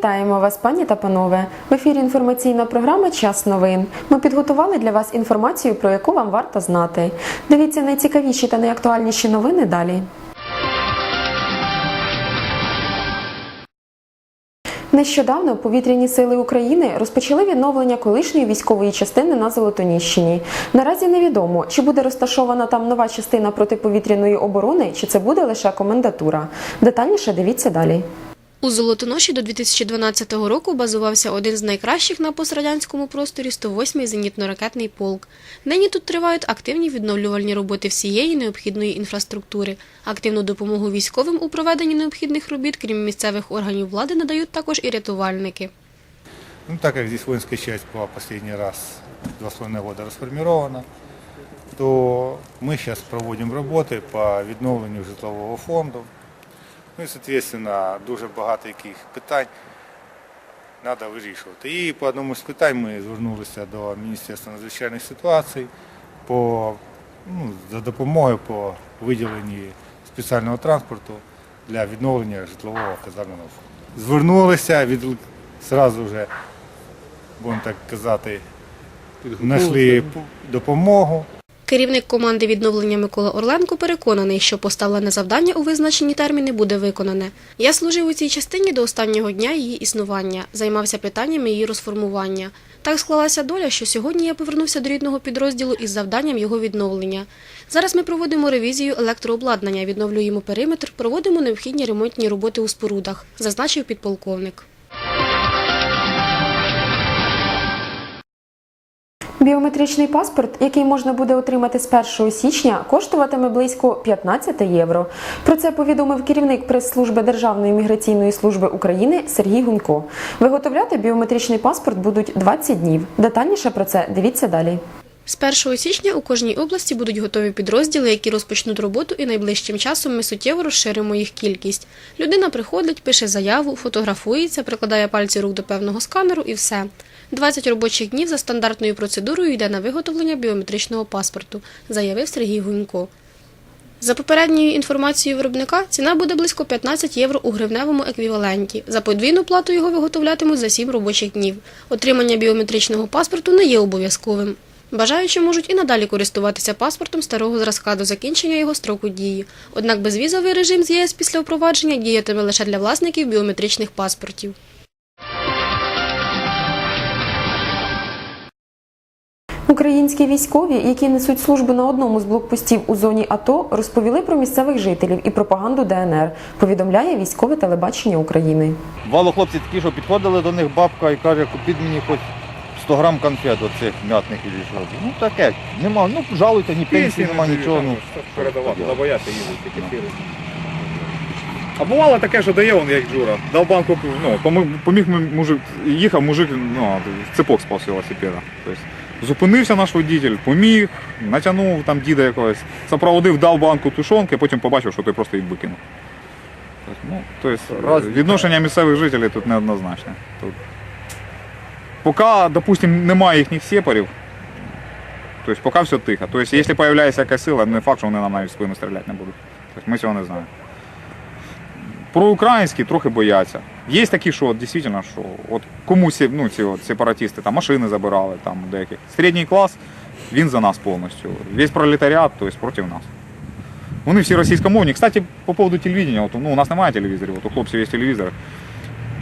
Вітаємо вас, пані та панове. В ефірі інформаційна програма Час новин. Ми підготували для вас інформацію, про яку вам варто знати. Дивіться найцікавіші та найактуальніші новини далі. Нещодавно повітряні сили України розпочали відновлення колишньої військової частини на Золотоніщині. Наразі невідомо, чи буде розташована там нова частина протиповітряної оборони, чи це буде лише комендатура. Детальніше дивіться далі. У Золотоноші до 2012 року базувався один з найкращих на пострадянському просторі 108-й зенітно-ракетний полк. Нині тут тривають активні відновлювальні роботи всієї необхідної інфраструктури. Активну допомогу військовим у проведенні необхідних робіт, крім місцевих органів влади, надають також і рятувальники. Ну, так как здесь воинская часть была последний раз два с половиной года расформирована, то мы сейчас проводим роботи по відновленню житлового фонду. Ну і, соответственно, дуже багато яких питань треба вирішувати. І по одному з питань ми звернулися до Міністерства надзвичайних ситуацій по, ну, за допомогою по виділенні спеціального транспорту для відновлення житлового казарменого фонду. Звернулися, від, зразу вже, будемо так казати, знайшли допомогу. Керівник команди відновлення Микола Орленко переконаний, що поставлене завдання у визначені терміни буде виконане. Я служив у цій частині до останнього дня її існування, займався питаннями її розформування. Так склалася доля, що сьогодні я повернувся до рідного підрозділу із завданням його відновлення. Зараз ми проводимо ревізію електрообладнання, відновлюємо периметр, проводимо необхідні ремонтні роботи у спорудах, зазначив підполковник. Біометричний паспорт, який можна буде отримати з 1 січня, коштуватиме близько 15 євро. Про це повідомив керівник прес-служби Державної міграційної служби України Сергій Гунько. Виготовляти біометричний паспорт будуть 20 днів. Детальніше про це дивіться далі. З 1 січня у кожній області будуть готові підрозділи, які розпочнуть роботу, і найближчим часом ми суттєво розширимо їх кількість. Людина приходить, пише заяву, фотографується, прикладає пальці рук до певного сканеру і все. 20 робочих днів за стандартною процедурою йде на виготовлення біометричного паспорту, заявив Сергій Гунько. За попередньою інформацією виробника, ціна буде близько 15 євро у гривневому еквіваленті. За подвійну плату його виготовлятимуть за 7 робочих днів. Отримання біометричного паспорту не є обов'язковим. Бажаючі можуть і надалі користуватися паспортом старого зразка до закінчення його строку дії. Однак безвізовий режим з ЄС після впровадження діятиме лише для власників біометричних паспортів. Українські військові, які несуть службу на одному з блокпостів у зоні АТО, розповіли про місцевих жителів і пропаганду ДНР. Повідомляє військове телебачення України. Бувало хлопці такі, що підходили до них бабка і каже, купіть мені хоч 100 грам конфет оцих м'ятних і що. Ну таке, нема, ну жалуйте, ні пенсії, нема нічого. Ну, передавати, забояти їздити такі фіри. А бувало таке, що дає он як Джура. Дав банку, ну, помог, поміг мужик, їхав мужик, ну, цепок спав з велосипеда. Тобто, зупинився наш водитель, поміг, натягнув там діда якогось, супроводив, дав банку тушонки, потім побачив, що той просто їх викинув. Тобто, ну, тобто, Раз- відношення місцевих жителів тут неоднозначне. Тут. Поки, допустимо, немає їхніх сепарів, тобто поки все тихо. Тобто, якщо з'являється якась сила, не факт, що вони нам навіть в спину стріляти не будуть. Тобто, ми цього не знаємо. Про українські трохи бояться. Є такі, що от, дійсно, що от комусь ну, ці от, сепаратисти там, машини забирали там, деяких. Середній клас, він за нас повністю. Весь пролетаріат, тобто проти нас. Вони всі російськомовні. Кстати, по поводу телевідення, от, ну, у нас немає телевізорів, от у хлопців є телевізори.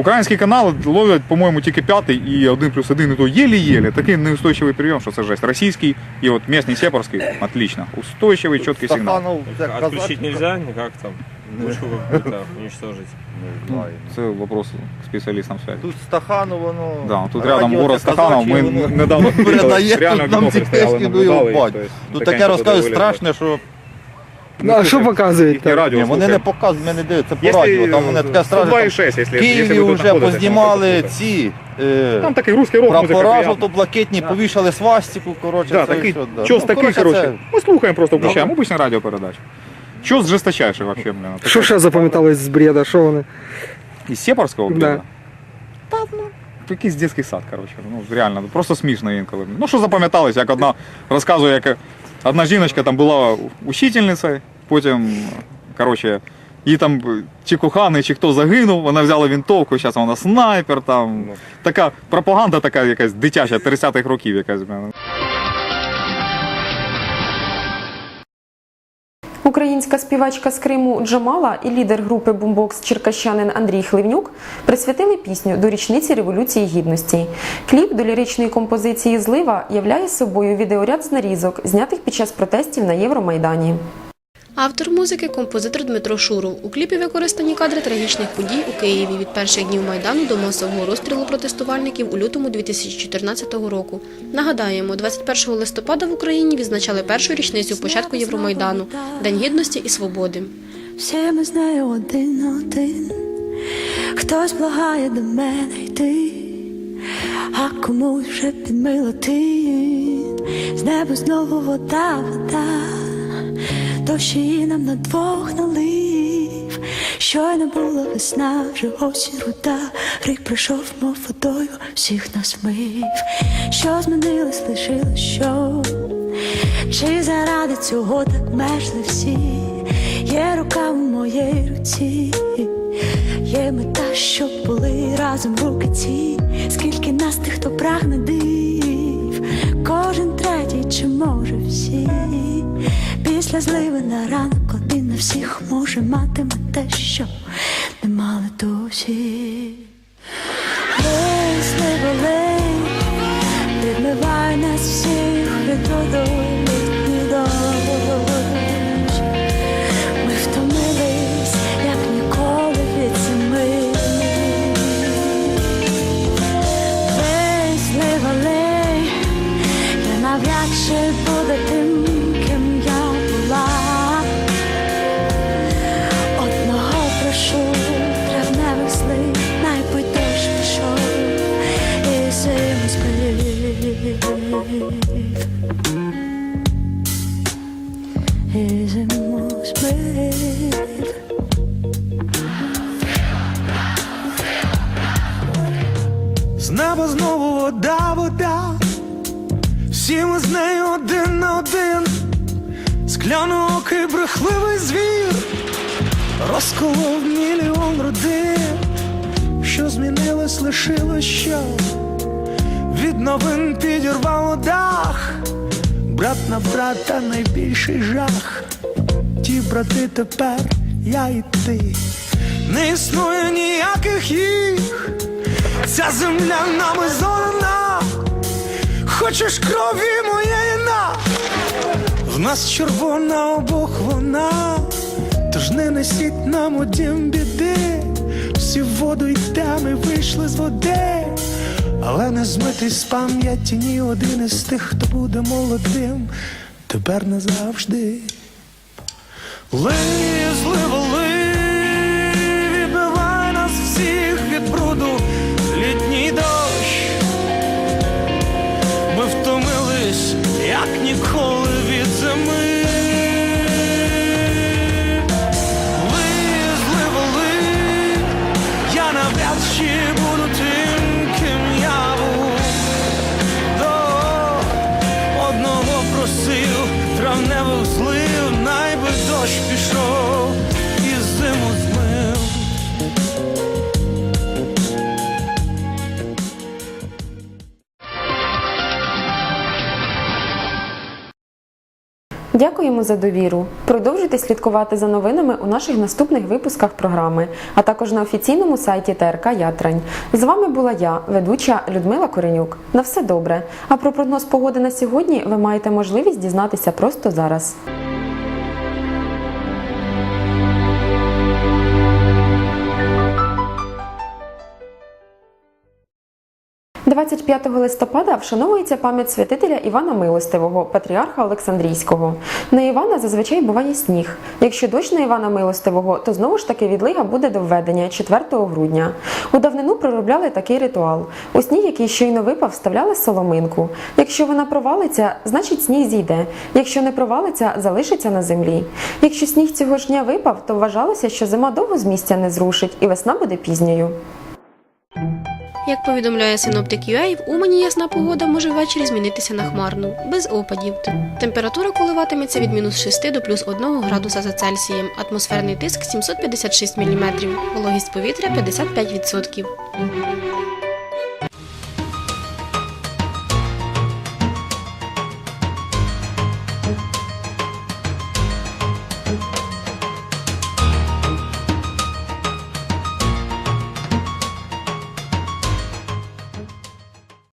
Українські канали ловлять, по-моєму, тільки п'ятий і один плюс один, і то єлі-єлі. Такий неустойчивий прийом, що це жесть. Російський і от місний сепарський, отлично. Устойчивий, чіткий сигнал. Стаханов, це Отключить нельзя никак там? Вышку какую-то уничтожить? Не знаю. Це вопрос к спеціалістам связи. Тут Стаханов, воно. Да, тут рядом це город Стаханов. Ми недавно передає реально тут нам ці стояли, ну наблюдали, його і, бать. Тут таке розказують вигляд. страшне, що Ну, а що показують? Їхнє там? радіо Ні, вони не показують, ми не дивляться по Якщо, радіо. Там вони таке страшне. 102,6, там якщо- В якщо Києві тут вже знаходитесь, познімали ці е, Там такий русський рок, музика прапора приємна. жовто-блакитні, повішали свастику, коротше, Да, це такий, що, да. чос Ну, такий, коротше, коротше. це- Ми слухаємо, просто включаємо, обична радіопередача. Чос жесточайший вообще, блин. Що ще запам'яталось з бреда? Що вони? Із Сепарського, блин? Да. Та, ну, якийсь дитячий сад, коротше. Ну, реально, просто смішно інколи. Ну, що запам'яталось, як одна розказує, як одна жіночка там була учительницею, потім, коротше, її там чи коханий, чи хто загинув, вона взяла вінтовку, зараз вона снайпер, там. Така пропаганда така якась дитяча, 30-х років якась. Українська співачка з Криму Джамала і лідер групи бумбокс черкащанин Андрій Хливнюк присвятили пісню до річниці Революції Гідності. Кліп до ліричної композиції Злива являє собою відеоряд з нарізок, знятих під час протестів на Євромайдані. Автор музики композитор Дмитро Шуров. У кліпі використані кадри трагічних подій у Києві від перших днів майдану до масового розстрілу протестувальників у лютому 2014 року. Нагадаємо, 21 листопада в Україні відзначали першу річницю початку Євромайдану День гідності і свободи. Всі ми з нею один один. Хтось благає до мене йти, а комусь вже підмила ти. З неба знову вода, вода, її нам на двох налив. Щойно була весна, вже осінь руда, рік пройшов, мов водою, всіх нас мив. Що змінилось, лишилось що? Чи заради цього так межли всі? Є рука в моїй руці, є мета, щоб були разом руки ці. Скільки нас тих, хто прагне див, кожен третій, чи може всі. Після зливи на ранок один на всіх може матиме те, що не мали досі. Лей, слива, лей, Відмивай нас всіх від літній зиму збив. З неба знову вода, вода, всі ми з нею один на один, скляноокий брехливий звір, розколов мільйон родин, що змінилось, лишилось що від новин підірвало дах, брат на брата найбільший жах. Ті брати тепер я і ти, не існує ніяких їх. Ця земля нами зорана, хочеш крові моєї на. В нас червона обох вона, тож не несіть нам у дім біди, всі воду йдемо і вийшли з води, але не змитий з пам'яті ні один із тих, хто буде молодим, тепер назавжди. Лий, дощ пішов і зиму змив. Дякуємо за довіру. Продовжуйте слідкувати за новинами у наших наступних випусках програми, а також на офіційному сайті ТРК Ятрань. З вами була я, ведуча Людмила Коренюк. На все добре. А про прогноз погоди на сьогодні ви маєте можливість дізнатися просто зараз. 25 листопада вшановується пам'ять святителя Івана Милостивого, патріарха Олександрійського. На Івана зазвичай буває сніг. Якщо дощ на Івана Милостивого, то знову ж таки відлига буде до введення 4 грудня. У давнину проробляли такий ритуал. У сніг, який щойно випав, вставляли соломинку. Якщо вона провалиться, значить сніг зійде. Якщо не провалиться, залишиться на землі. Якщо сніг цього ж дня випав, то вважалося, що зима довго з місця не зрушить і весна буде пізньою. Як повідомляє синоптик UA, в Умані ясна погода може ввечері змінитися на хмарну, без опадів. Температура коливатиметься від мінус 6 до плюс 1 градуса за Цельсієм, атмосферний тиск 756 мм, вологість повітря 55%.